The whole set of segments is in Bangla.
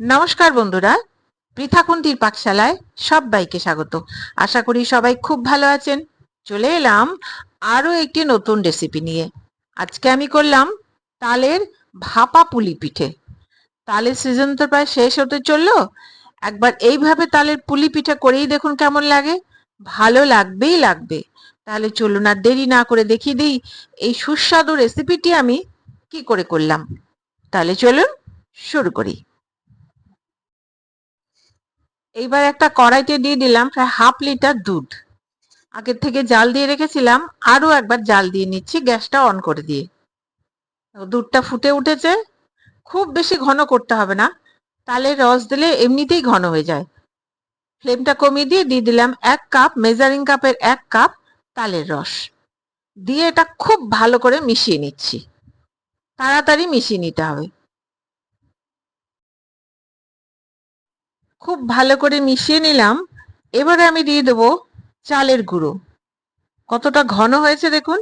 নমস্কার বন্ধুরা পৃথাকুন্তির পাকশালায় সবাইকে স্বাগত। আশা করি সবাই খুব ভালো আছেন। চলে এলাম আরও একটি নতুন রেসিপি নিয়ে। আজকে আমি করলাম তালের ভাপা পুলি পিঠে। তালের সিজন তো প্রায় শেষ হতে চলল। একবার এইভাবে তালের পুলি পিঠে করেই দেখুন কেমন লাগে। ভালো লাগবেই লাগবে। তাহলে চলুন আর দেরি না করে দেখিয়ে দিই এই সুস্বাদু রেসিপিটি আমি কি করে করলাম। তাহলে চলুন শুরু করি। এইবার একটা কড়াইতে দিয়ে দিলাম প্রায় হাফ লিটার দুধ। আগের থেকে জাল দিয়ে রেখেছিলাম, আরও একবার জাল দিয়ে নিচ্ছি গ্যাসটা অন করে দিয়ে। দুধটা ফুটে উঠেছে, খুব বেশি ঘন করতে হবে না তালের রস দিলে এমনিতেই ঘন হয়ে যায়। ফ্লেমটা কমিয়ে দিয়ে দিয়ে দিলাম এক কাপ, মেজারিং কাপের এক কাপ তালের রস। দিয়ে এটা খুব ভালো করে মিশিয়ে নিচ্ছি। তাড়াতাড়ি মিশিয়ে নিতে হবে। খুব ভালো করে মিশিয়ে নিলাম। এবারে আমি দিয়ে দেবো চালের গুঁড়ো। কতটা ঘন হয়েছে দেখুন।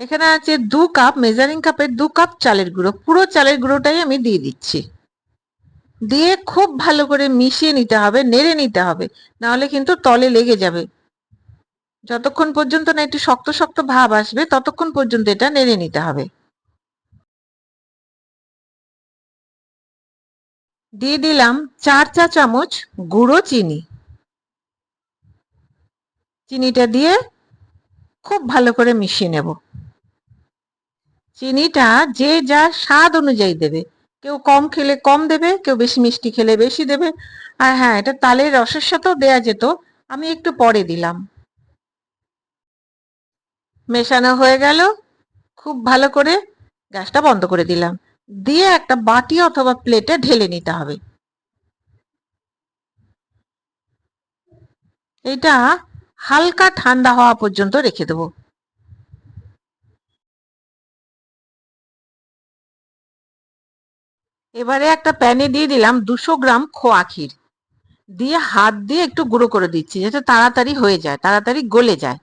এখানে আছে দু কাপ মেজারিং কাপের দু কাপ চালের গুঁড়ো। পুরো চালের গুঁড়োটাই আমি দিয়ে দিচ্ছি। দিয়ে খুব ভালো করে মিশিয়ে নিতে হবে, নেড়ে নিতে হবে। নাহলে কিন্তু তলে লেগে যাবে। যতক্ষণ পর্যন্ত না একটু শক্ত শক্ত ভাব আসবে, ততক্ষণ পর্যন্ত এটা নেড়ে নিতে হবে। দিয়ে দিলাম চার চা চামচ গুঁড়ো চিনি। চিনিটা দিয়ে খুব ভালো করে মিশিয়ে নেব। চিনিটা যে যা স্বাদ অনুযায়ী দেবে। কেউ কম খেলে কম দেবে, কেউ বেশি মিষ্টি খেলে বেশি দেবে। আর হ্যাঁ এটা তালের রসের সাথেও দেয়া যেত, আমি একটু পরে দিলাম। মেশানো হয়ে গেল, খুব ভালো করে গ্যাসটা বন্ধ করে দিলাম। দিয়ে একটা বাটি অথবা প্লেটে ঢেলে নিতে হবে। এটা হালকা ঠান্ডা হওয়া পর্যন্ত রেখে দেবো। এবারে একটা প্যানে দিয়ে দিলাম দুশো গ্রাম খোয়া ক্ষীর। দিয়ে হাত দিয়ে একটু গুঁড়ো করে দিচ্ছি, যাতে তাড়াতাড়ি হয়ে যায়, তাড়াতাড়ি গলে যায়।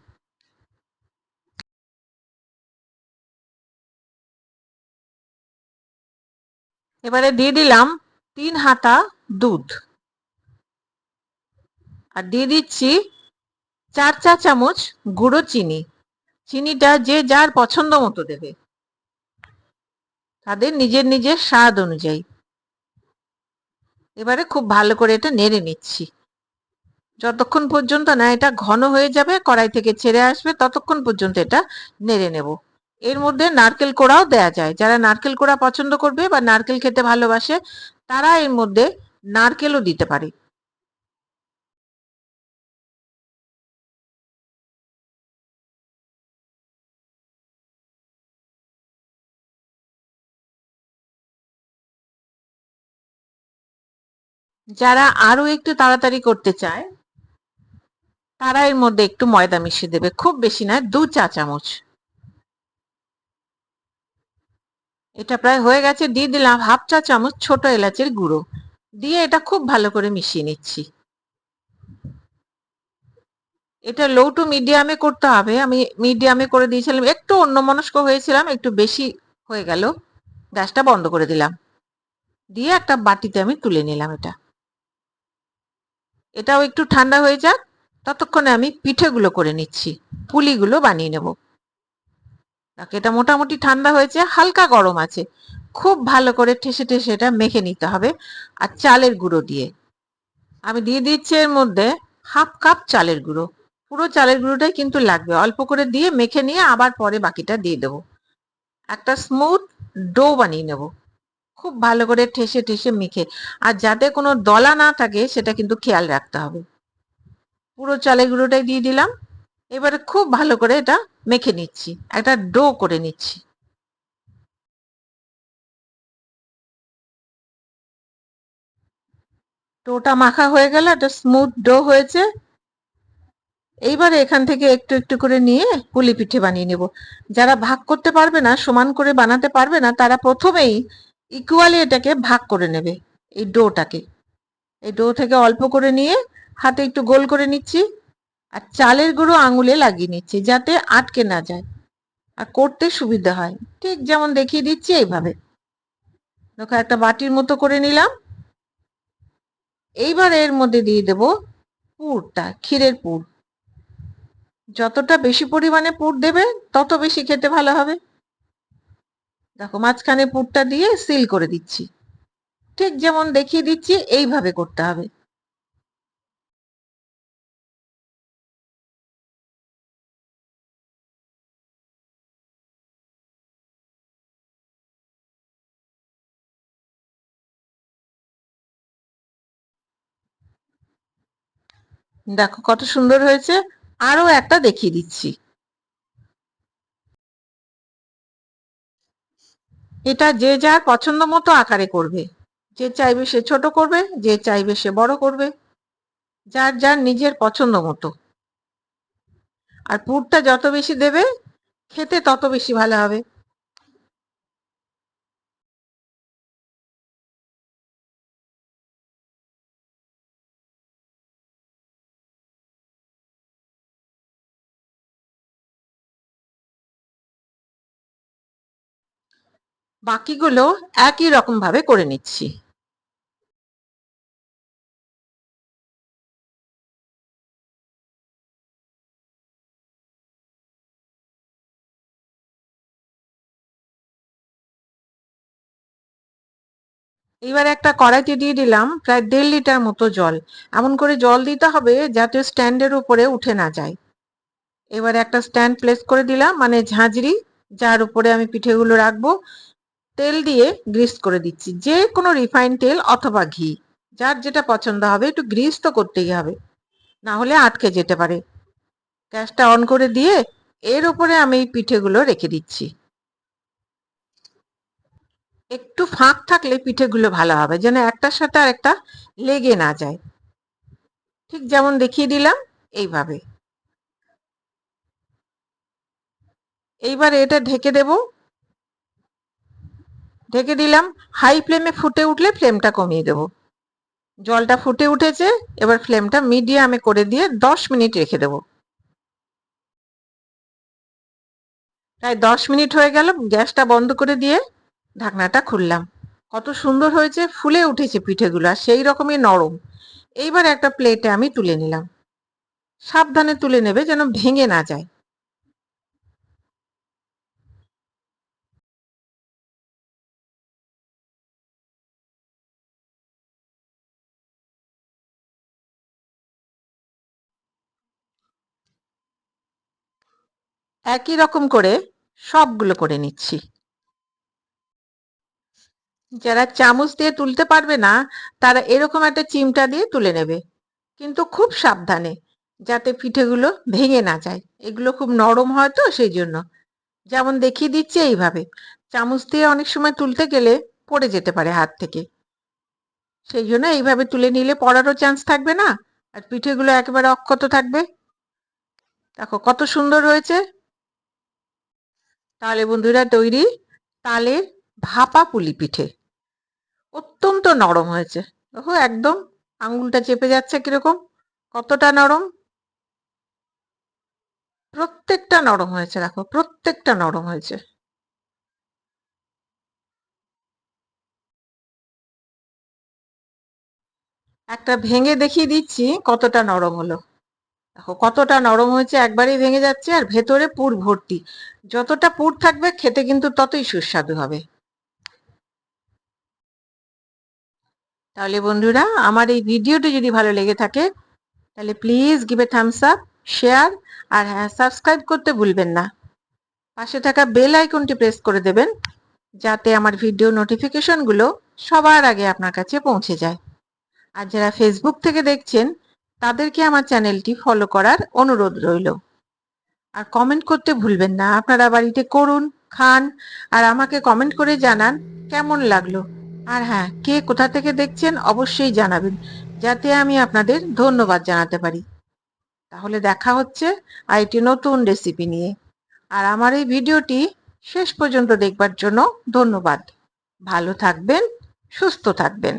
এবারে দিয়ে দিলাম তিন হাতা দুধ। আর দিয়ে দিচ্ছি চার চা চামচ গুঁড়ো চিনি। চিনিটা যে যার পছন্দ মতো দেবে। তাদের নিজের নিজের স্বাদ অনুযায়ী। এবারে খুব ভালো করে এটা নেড়ে নিচ্ছি। যতক্ষণ পর্যন্ত না এটা ঘন হয়ে যাবে, কড়াই থেকে ছেড়ে আসবে, ততক্ষণ পর্যন্ত এটা নেড়ে নেব। এর মধ্যে নারকেল কোড়াও দেয়া যায়। যারা নারকেল কোড়া পছন্দ করবে বা নারকেল খেতে ভালোবাসে, তারা এর মধ্যে নারকেলও দিতে পারে। যারা আরও একটু তাড়াতাড়ি করতে চায়, তারা এর মধ্যে একটু ময়দা মিশিয়ে দেবে। খুব বেশি নয়, দু চা চামচ এটা প্রায় হয়ে গেছে, দিয়ে দিলাম হাফ চা চামচ ছোট এলাচের গুঁড়ো। দিয়ে এটা খুব ভালো করে মিশিয়ে নিচ্ছি। এটা লো টু মিডিয়ামে করতে হবে। আমি মিডিয়ামে করে দিয়েছিলাম, একটু অন্যমনস্ক হয়েছিলাম, একটু বেশি হয়ে গেল। গ্যাসটা বন্ধ করে দিলাম। দিয়ে একটা বাটিতে আমি তুলে নিলাম এটা। এটাও একটু ঠান্ডা হয়ে যাক, ততক্ষণে আমি পিঠেগুলো করে নিচ্ছি। পুলিগুলো বানিয়ে নেব। এটা মোটামুটি ঠান্ডা হয়েছে, হালকা গরম আছে। খুব ভালো করে ঠেসে ঠেসে এটা মেখে নিতে হবে আর চালের গুঁড়ো দিয়ে। আমি দিয়ে দিচ্ছি এর মধ্যে হাফ কাপ চালের গুঁড়ো। পুরো চালের গুঁড়োটাই কিন্তু লাগবে। অল্প করে দিয়ে মেখে নিয়ে আবার পরে বাকিটা দিয়ে দেব। একটা স্মুথ ডো বানিয়ে নেব। খুব ভালো করে ঠেসে ঠেসে মেখে। আর যাতে কোনো দলা না থাকে, সেটা কিন্তু খেয়াল রাখতে হবে। পুরো চালের গুঁড়োটাই দিয়ে দিলাম। এবারে খুব ভালো করে এটা মেখে নিচ্ছি। একটা ডো করে নিচ্ছি। ডোটা মাখা হয়ে গেল, একটা স্মুথ ডো হয়েছে। এইবারে এখান থেকে একটু একটু করে নিয়ে পুলি পিঠে বানিয়ে নেব। যারা ভাগ করতে পারবে না, সমান করে বানাতে পারবে না, তারা প্রথমেই ইকুয়ালি এটাকে ভাগ করে নেবে, এই ডোটাকে। এই ডো থেকে অল্প করে নিয়ে হাতে একটু গোল করে নিচ্ছি। আর চালের গুঁড়ো আঙুলে লাগিয়ে নিচ্ছি যাতে আটকে না যায়। আর করতে সুবিধা হয়। ঠিক যেমন দেখিয়ে দিচ্ছি এইভাবে। দেখো, একটা বাটির মতো করে নিলাম। এইবার এর মধ্যে দিয়ে দেব পুরটা, ক্ষীরের পুর। যতটা বেশি পরিমাণে পুর দেবে, তত বেশি খেতে ভালো হবে। দেখো, মাঝখানে পুরটা দিয়ে সিল করে দিচ্ছি। ঠিক যেমন দেখিয়ে দিচ্ছি, এইভাবে করতে হবে। দেখো কত সুন্দর হয়েছে। আরও একটা দেখিয়ে দিচ্ছি। এটা যে যার পছন্দ মতো আকারে করবে। যে চাইবে সে ছোট করবে, যে চাইবে সে বড় করবে। যার যার নিজের পছন্দ মতো। আর পুরটা যত বেশি দেবে, খেতে তত বেশি ভালো হবে। বাকিগুলো একই রকম ভাবে করে নিচ্ছি। এবার একটা কড়াইতে দিয়ে দিলাম প্রায় দেড় লিটার মতো জল। এমন করে জল দিতে হবে যাতে স্ট্যান্ডের উপরে উঠে না যায়। এবার একটা স্ট্যান্ড প্লেস করে দিলাম মানে ঝাঁঝরি, যার উপরে আমি পিঠেগুলো রাখব। তেল দিয়ে গ্রিস করে দিচ্ছি। যে কোনো রিফাইন তেল অথবা ঘি, যার যেটা পছন্দ হবে, একটু গ্রিস তো করতেই হবে। না হলে আটকে যেতে পারে। গ্যাসটা অন করে দিয়ে এর উপরে আমি এই পিঠেগুলো রেখে দিচ্ছি। একটু ফাঁক থাকলে পিঠেগুলো ভালো হবে, যেন একটার সাথে আর একটা লেগে না যায়। ঠিক যেমন দেখিয়ে দিলাম, এইভাবে। এইবার এটা ঢেকে দেব। ঢেকে দিলাম। হাই ফ্লেমে ফুটে উঠলে ফ্লেমটা কমিয়ে দেব। জলটা ফুটে উঠেছে, এবার ফ্লেমটা মিডিয়ামে করে দিয়ে দশ মিনিট রেখে দেব। প্রায় দশ মিনিট হয়ে গেল, গ্যাসটা বন্ধ করে দিয়ে ঢাকনাটা খুললাম। কত সুন্দর হয়েছে, ফুলে উঠেছে পিঠেগুলো, আর সেই রকমই নরম। এইবার একটা প্লেটে আমি তুলে নিলাম। সাবধানে তুলে নেবে যেন ভেঙে না যায়। একই রকম করে সবগুলো করে নিচ্ছি। যারা চামচ দিয়ে তুলতে পারবে না, তারা এরকম একটা চিমটা দিয়ে তুলে নেবে। কিন্তু খুব সাবধানে, যাতে পিঠেগুলো ভেঙে না যায়। এগুলো খুব নরম হয় তো সেই জন্য যেমন দেখিয়ে দিচ্ছে এইভাবে। চামচ দিয়ে অনেক সময় তুলতে গেলে পড়ে যেতে পারে হাত থেকে। সেই জন্য এইভাবে তুলে নিলে পড়ারও চান্স থাকবে না, আর পিঠেগুলো একেবারে অক্ষত থাকবে। দেখো কত সুন্দর হয়েছে। তাহলে বন্ধুরা তৈরি তালের ভাপা পুলি পিঠে। অত্যন্ত নরম হয়েছে। দেখো একদম আঙ্গুলটা চেপে যাচ্ছে কীরকম। কতটা নরম? প্রত্যেকটা নরম হয়েছে, দেখো, প্রত্যেকটা নরম হয়েছে। একটা ভেঙে দেখিয়ে দিচ্ছি কতটা নরম হলো। কতটা নরম হয়েছে একবারেই ভেঙে যাচ্ছে আর ভেতরে পুর ভর্তি। যতটা পুর থাকবে খেতে কিন্তু ততই সুস্বাদু হবে। তাহলে বন্ধুরা, আমার এই ভিডিওটি যদি ভালো লেগে থাকে, তাহলে please give a thumbs up share আর হ্যাঁ সাবস্ক্রাইব করতে ভুলবেন না। পাশে থাকা বেল আইকনটি প্রেস করে দেবেন, যাতে আমার ভিডিও নোটিফিকেশনগুলো সবার আগে আপনার কাছে পৌঁছে যায়। আর যারা ফেসবুক থেকে দেখছেন তাদেরকে আমার চ্যানেলটি ফলো করার অনুরোধ রইল। আর কমেন্ট করতে ভুলবেন না, আপনারা বাড়িতে করুন, খান, আর আমাকে কমেন্ট করে জানান কেমন লাগল। আর হ্যাঁ কে কোথা থেকে দেখছেন অবশ্যই জানাবেন, যাতে আমি আপনাদের ধন্যবাদ জানাতে পারি। তাহলে দেখা হচ্ছে আরেকটি নতুন রেসিপি নিয়ে। আর আমার এই ভিডিওটি শেষ পর্যন্ত দেখবার জন্য ধন্যবাদ। ভালো থাকবেন, সুস্থ থাকবেন।